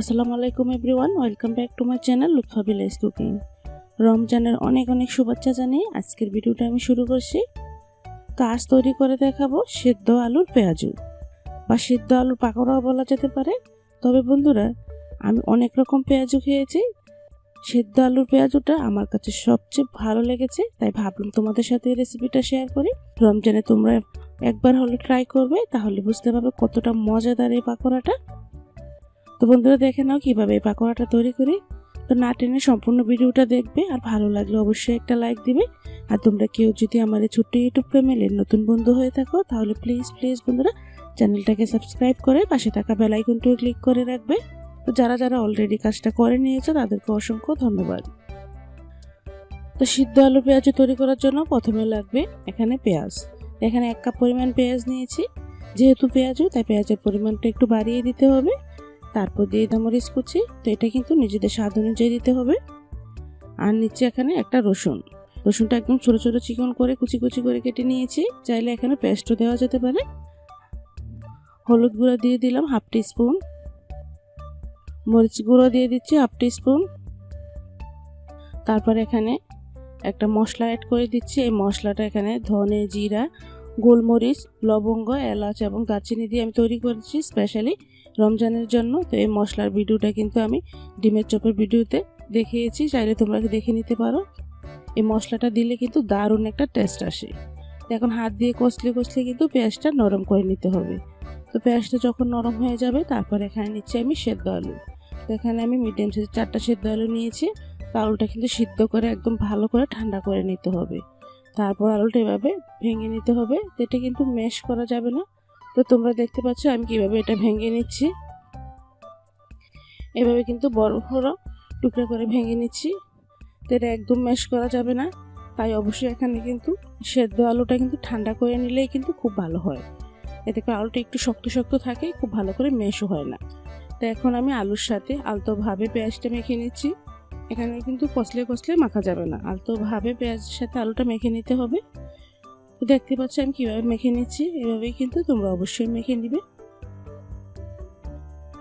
আসসালামু আলাইকুম everyone, welcome back to my channel Lutfa village cooking. রমজানের অনেক অনেক শুভেচ্ছা জানিয়ে আজকের ভিডিওটা আমি শুরু করছি। আজ তৈরি করে দেখাবো সেদ্ধ আলুর পেঁয়াজু। বা সেদ্ধ আলুর পাকোড়াও বলা যেতে পারে। তবে বন্ধুরা, আমি অনেক রকম পেঁয়াজু খেয়েছি। সেদ্ধ আলুর পেঁয়াজুটা আমার কাছে সবচেয়ে ভালো লেগেছে, তাই ভাবলাম তোমাদের সাথে এই রেসিপিটা শেয়ার করি। রমজানে তোমরা একবার হলে ট্রাই করবে, তাহলে বুঝতে পারবে কতটা মজাদার এই পাকোড়াটা। তো বন্ধুরা দেখে নাও কীভাবে এই পাকোড়াটা তৈরি করি। তো না টেনে সম্পূর্ণ ভিডিওটা দেখবে, আর ভালো লাগলে অবশ্যই একটা লাইক দিবে। আর তোমরা কেউ যদি আমার এই ছোট্ট ইউটিউব ফ্যামিলির নতুন বন্ধু হয়ে থাকো, তাহলে প্লিজ প্লিজ বন্ধুরা চ্যানেলটাকে সাবস্ক্রাইব করে পাশে থাকা বেল আইকনটিও ক্লিক করে রাখবে। তো যারা যারা অলরেডি কাজটা করে নিয়েছে, তাদেরকে অসংখ্য ধন্যবাদ। তো সিদ্ধ আলু পেঁয়াজ তৈরি করার জন্য প্রথমে লাগবে এখানে পেঁয়াজ। এখানে এক কাপ পরিমাণ পেঁয়াজ নিয়েছি। যেহেতু পেঁয়াজও, তাই পেঁয়াজের পরিমাণটা একটু বাড়িয়ে দিতে হবে। তারপর দিয়ে মরিচ কুচি। তো এটা কিন্তু নিজেদের স্বাদ অনুযায়ী দিতে হবে। আর নিচে এখানে একটা রসুন। রসুনটা একদম ছোটো ছোটো চিকন করে কুচি কুচি করে কেটে নিয়েছি। চাইলে এখানে পেস্টও দেওয়া যেতে পারে। হলুদ গুঁড়ো দিয়ে দিলাম হাফ টি স্পুন। মরিচ গুঁড়ো দিয়ে দিচ্ছি হাফ টি স্পুন। তারপর এখানে একটা মশলা অ্যাড করে দিচ্ছি। এই মশলাটা এখানে ধনে, জিরা গোলমরিচ, লবঙ্গ, এলাচ এবং দারচিনি দিয়ে আমি তৈরি করেছি স্পেশালি রমজানের জন্য। তো এই মশলার ভিডিওটা কিন্তু আমি ডিমের চপের ভিডিওতে দেখিয়েছি, চাইলে তোমরা দেখে নিতে পারো। এই মশলাটা দিলে কিন্তু দারুণ একটা টেস্ট আসে। এখন হাত দিয়ে কষলে কষলে কিন্তু পেঁয়াজটা নরম করে নিতে হবে। তো পেঁয়াজটা যখন নরম হয়ে যাবে, তারপর এখানে নিচ্ছি আমি সেদ্ধ আলু। তো এখানে আমি মিডিয়াম সাইজের চারটা সেদ্ধ আলু নিয়েছি। তো আলুটা কিন্তু সিদ্ধ করে একদম ভালো করে ঠান্ডা করে নিতে হবে। তারপর আলুটা এভাবে ভেঙে নিতে হবে। এটা কিন্তু ম্যাশ করা যাবে না। তো তোমরা দেখতে পাচ্ছ আমি কীভাবে এটা ভেঙে নিচ্ছি। এভাবে কিন্তু বড় বড় টুকরা করে ভেঙে নিচ্ছি। তো এটা একদম ম্যাশ করা যাবে না। তাই অবশ্যই এখানে কিন্তু সেদ্ধ আলুটা কিন্তু ঠান্ডা করে নিলেই কিন্তু খুব ভালো হয়। এতে করে আলুটা একটু শক্ত শক্ত থাকে, খুব ভালো করে মেশও হয় না। তো এখন আমি আলুর সাথে আলতোভাবে পেঁয়াজটা মেখে নিচ্ছি। এখানে কিন্তু কষলে কষলে মাখা যাবে না। আলতোভাবে পেঁয়াজের সাথে আলুটা মেখে নিতে হবে। তো দেখতে পাচ্ছ আমি কীভাবে মেখে নিচ্ছি। এভাবেই কিন্তু তোমরা অবশ্যই মেখে নিবে।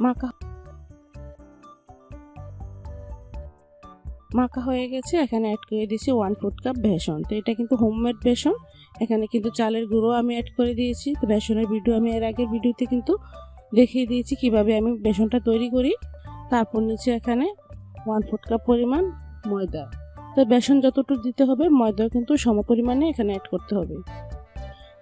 মাখা মাখা হয়ে গেছে। এখানে অ্যাড করে দিয়েছি ওয়ান ফুট কাপ বেসন। তো এটা কিন্তু হোমমেড বেসন। এখানে কিন্তু চালের গুঁড়ো আমি অ্যাড করে দিয়েছি। তো বেসনের ভিডিও আমি এর আগের ভিডিওতে কিন্তু দেখিয়ে দিয়েছি কীভাবে আমি বেসনটা তৈরি করি। তারপর নিচে এখানে ওয়ান ফুট কাপ পরিমাণ ময়দা। তো বেসন যতটুকু দিতে হবে ময়দাও কিন্তু সম পরিমাণে এখানে অ্যাড করতে হবে।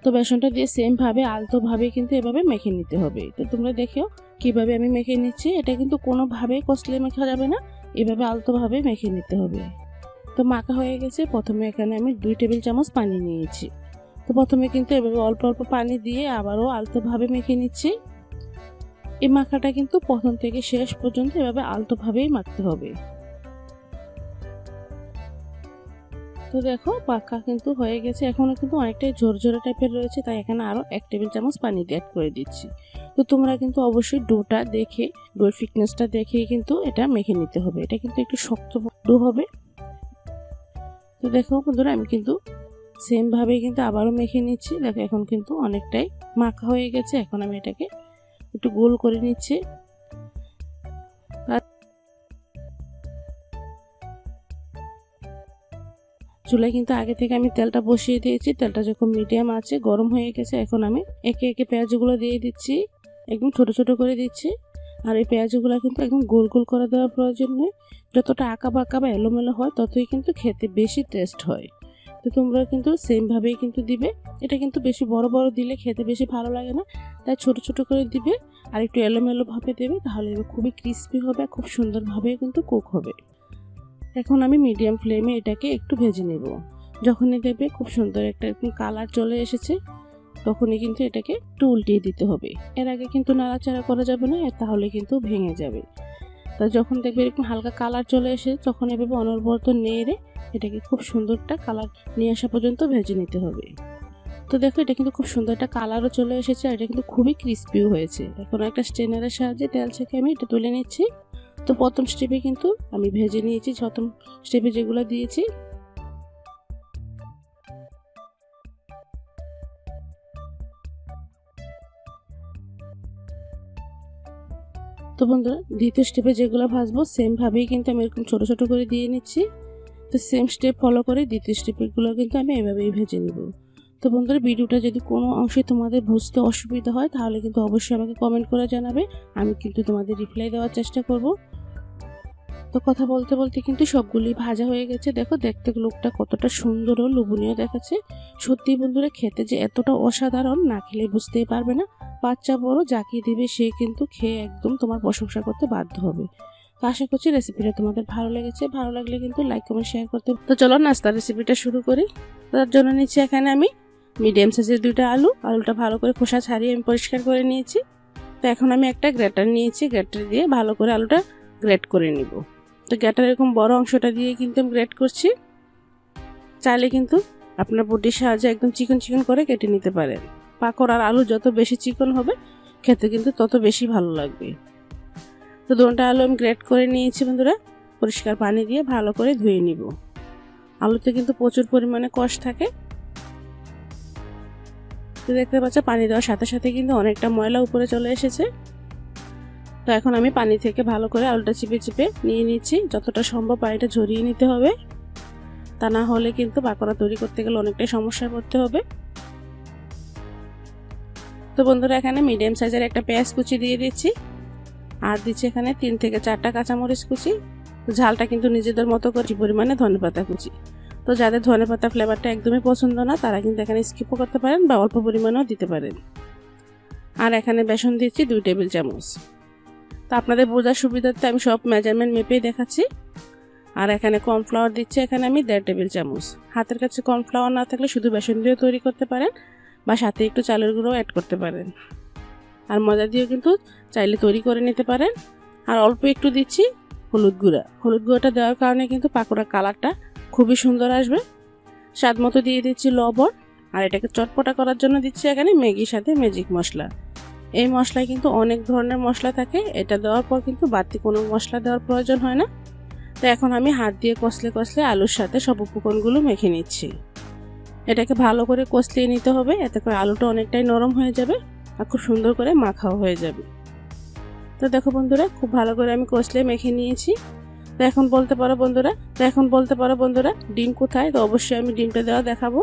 তো বেসনটা দিয়ে সেমভাবে আলতোভাবে কিন্তু এভাবে মেখে নিতে হবে। তো তোমরা দেখেও কীভাবে আমি মেখে নিচ্ছি, এটা কিন্তু কোনোভাবেই কষলে মেখা যাবে না, এভাবে আলতোভাবে মেখে নিতে হবে। তো মাখা হয়ে গেছে, প্রথমে এখানে আমি দুই টেবিল চামচ পানি নিয়েছি। তো প্রথমে কিন্তু এভাবে অল্প অল্প পানি দিয়ে আবারও আলতোভাবে মেখে নিচ্ছি। এই মাখাটা কিন্তু প্রথম থেকে শেষ পর্যন্ত এভাবে আলতোভাবেই মাখতে হবে। তো দেখো পাখা কিন্তু হয়ে গেছে। এখনও কিন্তু অনেকটাই ঝোরঝোরে টাইপের রয়েছে, তাই এখানে আরও এক টেবিল চামচ পানি অ্যাড করে দিচ্ছি। তো তোমরা কিন্তু অবশ্যই ডোটা দেখে, ডোর ফিটনেসটা দেখে কিন্তু এটা মেখে নিতে হবে। এটা কিন্তু একটু শক্ত ডো হবে। তো দেখো বন্ধুরা, আমি কিন্তু সেমভাবেই কিন্তু আবারও মেখে নিচ্ছি। দেখো, এখন কিন্তু অনেকটাই মাখা হয়ে গেছে। এখন আমি এটাকে একটু গোল করে নিচ্ছি। চুলায় কিন্তু আগে থেকে আমি তেলটা বসিয়ে দিয়েছি। তেলটা যখন মিডিয়াম আছে, গরম হয়ে গেছে, এখন আমি একে একে পেঁয়াজগুলো দিয়ে দিচ্ছি। একদম ছোট ছোট করে দিচ্ছি। আর এই পেঁয়াজগুলো কিন্তু একদম গোল গোল করে দেওয়ার প্রয়োজন নেই। যতটা আঁকা বাঁকা বা এলোমেলো হয়, ততই কিন্তু খেতে বেশি টেস্ট হয়। তো তোমরা কিন্তু সেমভাবেই কিন্তু দিবে। এটা কিন্তু বেশি বড় বড় দিলে খেতে বেশি ভালো লাগে না। তাই ছোট ছোট করে দিবে, আর একটু এলোমেলোভাবে দেবে, তাহলে খুবই ক্রিস্পি হবে খুব সুন্দরভাবে কিন্তু কুক হবে। এখন আমি মিডিয়াম ফ্লেমে এটাকে একটু ভেজে নেব। যখনই দেখবে খুব সুন্দর একটা এরকম কালার চলে এসেছে, তখনই কিন্তু এটাকে একটু উল্টিয়ে দিতে হবে। এর আগে কিন্তু নাড়াচাড়া করা যাবে না তাহলে কিন্তু ভেঙে যাবে। তা যখন দেখবে এরকম হালকা কালার চলে এসে, তখন এভাবে অনর্বরত নেড়ে এটাকে খুব সুন্দর একটা কালার নিয়ে আসা পর্যন্ত ভেজে নিতে হবে। তো দেখো এটা কিন্তু খুব সুন্দর একটা কালারও চলে এসেছে আর এটা কিন্তু খুবই ক্রিস্পিও হয়েছে। এখন একটা স্টেনারের সাহায্যে তেল থেকে আমি এটা তুলে নিচ্ছি। তো প্রথম স্টেপে কিন্তু আমি ভেজে নিয়েছি প্রথম স্টেপে যেগুলো দিয়েছি তো বন্ধুরা, দ্বিতীয় স্টেপে যেগুলো ভাজবো সেমভাবেই কিন্তু আমি এরকম ছোটো ছোটো করে দিয়ে নিচ্ছি। তো সেম স্টেপ ফলো করে দ্বিতীয় স্টেপগুলো কিন্তু আমি এভাবেই ভেজে নেব। তো বন্ধুরা, ভিডিওটা যদি কোনো অংশে তোমাদের বুঝতে অসুবিধা হয়, তাহলে কিন্তু অবশ্যই আমাকে কমেন্ট করে জানাবে। আমি কিন্তু তোমাদের রিপ্লাই দেওয়ার চেষ্টা করব। তো কথা বলতে বলতে কিন্তু সবগুলি ভাজা হয়ে গেছে। দেখো, দেখতে লোকটা কতটা সুন্দর ও লোভনীয় দেখাচ্ছে। সত্যি বন্ধুরা, খেতে যে এতটা অসাধারণ, না খেলে বুঝতেই পারবে না। বাচ্চা বড়, যাকে দিবে সে কিন্তু খেয়ে একদম তোমার প্রশংসা করতে বাধ্য হবে। তো আশা করছি রেসিপিটা তোমাদের ভালো লেগেছে। ভালো লাগলে কিন্তু লাইক কমেন্ট শেয়ার করতে। তো চলো নাস্তার রেসিপিটা শুরু করি। তার জন্য নিচ্ছি এখানে আমি মিডিয়াম সাইজের দুইটা আলু। আলুটা ভালো করে খোসা ছাড়িয়ে আমি পরিষ্কার করে নিয়েছি। তো এখন আমি একটা গ্রেটার নিয়েছি। গ্রেটার দিয়ে ভালো করে আলুটা গ্রেট করে নিব। তো গ্যাটার এরকম বড় অংশটা দিয়ে কিন্তু আমি গ্রেট করছি। চাইলে কিন্তু আপনার বটির সাহায্যে একদম চিকন চিকন করে কেটে নিতে পারেন। পাকড় আর আলু যত বেশি চিকন হবে, খেতে কিন্তু তত বেশি ভালো লাগবে। তো দুটা আলু আমি গ্রেট করে নিয়েছি বন্ধুরা। পরিষ্কার পানি দিয়ে ভালো করে ধুয়ে নিব। আলুতে কিন্তু প্রচুর পরিমাণে কষ থাকে। তো দেখতে পাচ্ছ, পানি দেওয়ার সাথে সাথে কিন্তু অনেকটা ময়লা উপরে চলে এসেছে। তো এখন আমি পানি থেকে ভালো করে আলুটা চিপে চিপে নিয়ে নিচ্ছি। যতটা সম্ভব পানিটা ঝরিয়ে নিতে হবে। তা না হলে কিন্তু পাকোড়া তৈরি করতে গেলে অনেকটাই সমস্যায় পড়তে হবে। তো বন্ধুরা, এখানে মিডিয়াম সাইজের একটা পেঁয়াজ কুচি দিয়ে দিচ্ছি। আর দিচ্ছি এখানে তিন থেকে চারটা কাঁচামরিচ কুচি। ঝালটা কিন্তু নিজেদের মতো করে পরিমাণে ধনে পাতা কুচি। তো যাদের ধনে পাতা ফ্লেভারটা একদমই পছন্দ না, তারা কিন্তু এখানে স্কিপও করতে পারেন বা অল্প পরিমাণেও দিতে পারেন। আর এখানে বেসন দিচ্ছি দুই টেবিল চামচ। তো আপনাদের বোঝার সুবিধার্থে আমি সব মেজারমেন্ট মেপেই দেখাচ্ছি। আর এখানে কর্নফ্লাওয়ার দিচ্ছি, এখানে আমি দেড় টেবিল চামচ। হাতের কাছে কর্নফ্লাওয়ার না থাকলে শুধু বেসন দিয়েও তৈরি করতে পারেন বা সাথে একটু চালের গুঁড়ো অ্যাড করতে পারেন। আর মজা দিয়েও কিন্তু চাইলে তৈরি করে নিতে পারেন। আর অল্প একটু দিচ্ছি হলুদ গুঁড়া। হলুদ গুঁড়োটা দেওয়ার কারণে কিন্তু পাকোড়ার কালারটা খুবই সুন্দর আসবে। স্বাদ মতো দিয়ে দিচ্ছি লবণ। আর এটাকে চটপটা করার জন্য দিচ্ছি এখানে ম্যাগির সাথে ম্যাজিক মশলা। এই মশলায় কিন্তু অনেক ধরনের মশলা থাকে। এটা দেওয়ার পর কিন্তু বাড়তি কোনো মশলা দেওয়ার প্রয়োজন হয় না। তো এখন আমি হাত দিয়ে কষলে কষলে আলুর সাথে সব উপকরণগুলো মেখে নিচ্ছি। এটাকে ভালো করে কষলিয়ে নিতে হবে। এতে করে আলুটা অনেকটাই নরম হয়ে যাবে আর খুব সুন্দর করে মাখাও হয়ে যাবে। তো দেখো বন্ধুরা, খুব ভালো করে আমি কষলে মেখে নিয়েছি। তো এখন বলতে পারো বন্ধুরা, তো এখন বলতে পারো বন্ধুরা, ডিম কোথায়? তো অবশ্যই আমি ডিমটা দেওয়া দেখাবো।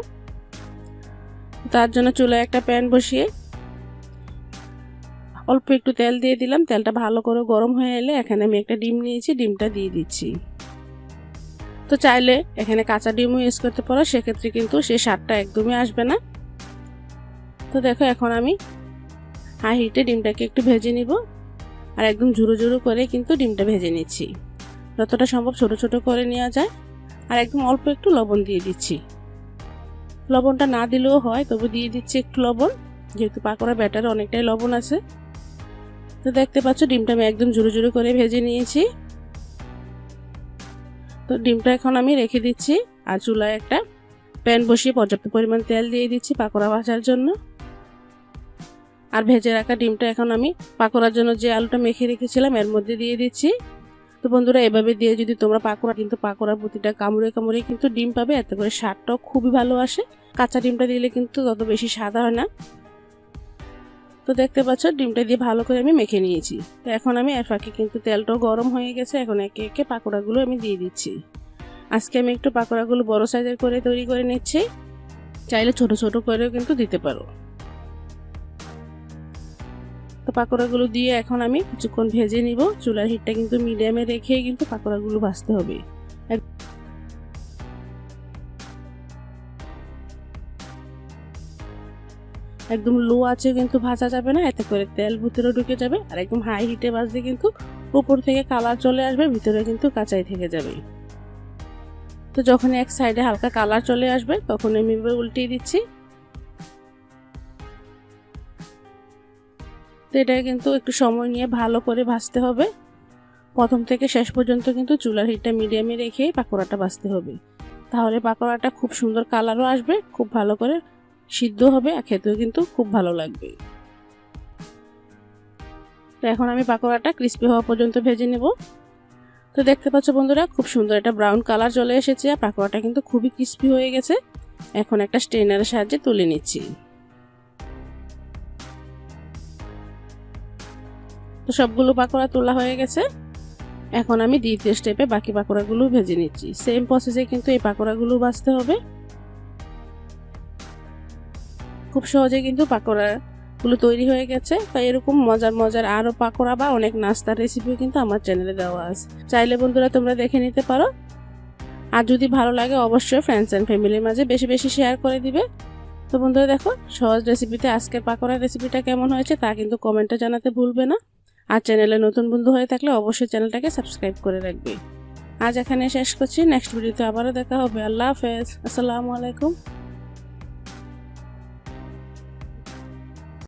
তার জন্য চুলায় একটা প্যান বসিয়ে অল্প একটু তেল দিয়ে দিলাম। তেলটা ভালো করে গরম হয়ে এলে এখানে আমি একটা ডিম নিয়েছি, ডিমটা দিয়ে দিচ্ছি। তো চাইলে এখানে কাঁচা ডিমও ইউজ করতে পারো, সেক্ষেত্রে কিন্তু সেই স্বাদটা একদমই আসবে না। তো দেখো এখন আমি হাই হিটে ডিমটাকে একটু ভেজে নিব। আর একদম ঝুরো ঝুরো করে কিন্তু ডিমটা ভেজে নিচ্ছি। যতটা সম্ভব ছোট ছোট করে নেওয়া যায়। আর একদম অল্প একটু লবণ দিয়ে দিচ্ছি। লবণটা না দিলেও হয়, তবু দিয়ে দিচ্ছি একটু লবণ। যেহেতু পাকোড়া ব্যাটারে অনেকটাই লবণ আছে। তো দেখতে পাচ্ছ, ডিমটা আমি একদম ঝুরো ঝুরো করে ভেজে নিয়েছি। তো ডিমটা এখন আমি রেখে দিচ্ছি আর চুলায় একটা প্যান বসিয়ে পর্যাপ্ত পরিমাণ তেল দিয়ে দিচ্ছি পাকোড়া ভাজার জন্য। আর ভেজে রাখা ডিমটা এখন আমি পাকোড়ার জন্য যে আলুটা মেখে রেখেছিলাম, এর মধ্যে দিয়ে দিচ্ছি। তো বন্ধুরা, এভাবে দিয়ে যদি তোমরা পাকোড়া, কিন্তু পাকোড়ার প্রতিটা কামড়ে কামড়ে কিন্তু ডিম পাবে, এতে করে স্বাদটাও খুবই ভালো আসে। কাঁচা ডিমটা দিলে কিন্তু তত বেশি সাদা হয় না। তো দেখতে পাচ্ছ, ডিমটা দিয়ে ভালো করে আমি মেখে নিয়েছি। তো এখন আমি এর ফাঁকে কিন্তু তেলটাও গরম হয়ে গেছে, এখন একে একে পাকোড়াগুলো আমি দিয়ে দিচ্ছি। আজকে আমি একটু পাকোড়াগুলো বড় সাইজের করে তৈরি করে নিচ্ছি। চাইলে ছোট ছোট করেও কিন্তু দিতে পারো। তো পাকোড়াগুলো দিয়ে এখন আমি কিছুক্ষণ ভেজে নিব। চুলার হিটটা কিন্তু মিডিয়ামে রেখে কিন্তু পাকোড়াগুলো ভাজতে হবে। একদম লো আছে কিন্তু ভাজা যাবে না, এতে করে তেল ভিতরে ঢুকে যাবে আর একদম হাই হিটে ভাজলে কিন্তু উপর থেকে কালার চলে আসবে, ভিতরে কিন্তু কাঁচাই থেকে যাবে। তো যখন এক সাইডে হালকা কালার চলে আসবে, তখন আমি উল্টিয়ে দিচ্ছি। তো এটা কিন্তু একটু সময় নিয়ে ভালো করে ভাজতে হবে। প্রথম থেকে শেষ পর্যন্ত কিন্তু চুলার হিটটা মিডিয়ামে রেখেই পাকোড়াটা ভাজতে হবে। তাহলে পাকোড়াটা খুব সুন্দর কালারও আসবে, খুব ভালো করে সিদ্ধ হবে আর খেতেও কিন্তু খুব ভালো লাগবে। তো এখন আমি পাকোড়াটা ক্রিস্পি হওয়া পর্যন্ত ভেজে নেব। তো দেখতে পাচ্ছ বন্ধুরা, খুব সুন্দর একটা ব্রাউন কালার চলে এসেছে আর পাকোড়াটা কিন্তু খুবই ক্রিস্পি হয়ে গেছে। এখন একটা স্ট্রেনারের সাহায্যে তুলে নিচ্ছি। তো সবগুলো পাকোড়া তোলা হয়ে গেছে। এখন আমি দ্বিতীয় স্টেপে বাকি পাকোড়াগুলো ভেজে নিচ্ছি। সেম প্রসেসে কিন্তু এই পাকোড়াগুলো ভাজতে হবে। খুব সহজে কিন্তু পাকোড়াগুলো তৈরি হয়ে গেছে। তাই এরকম মজার মজার আরও পাকোড়া বা অনেক নাস্তার রেসিপিও কিন্তু আমার চ্যানেলে দেওয়া আছে। চাইলে বন্ধুরা তোমরা দেখে নিতে পারো। আর যদি ভালো লাগে, অবশ্যই ফ্রেন্ডস অ্যান্ড ফ্যামিলির মাঝে বেশি বেশি শেয়ার করে দিবে। তো বন্ধুরা দেখো, সহজ রেসিপিতে আজকের পাকোড়ার রেসিপিটা কেমন হয়েছে তা কিন্তু কমেন্টে জানাতে ভুলবে না। আর চ্যানেলে নতুন বন্ধু হয়ে থাকলে অবশ্যই চ্যানেলটাকে সাবস্ক্রাইব করে রাখবে। আজ এখানে শেষ করছি। নেক্সট ভিডিওতে আবারও দেখা হবে। আল্লাহ হাফেজ। আসসালামু আলাইকুম।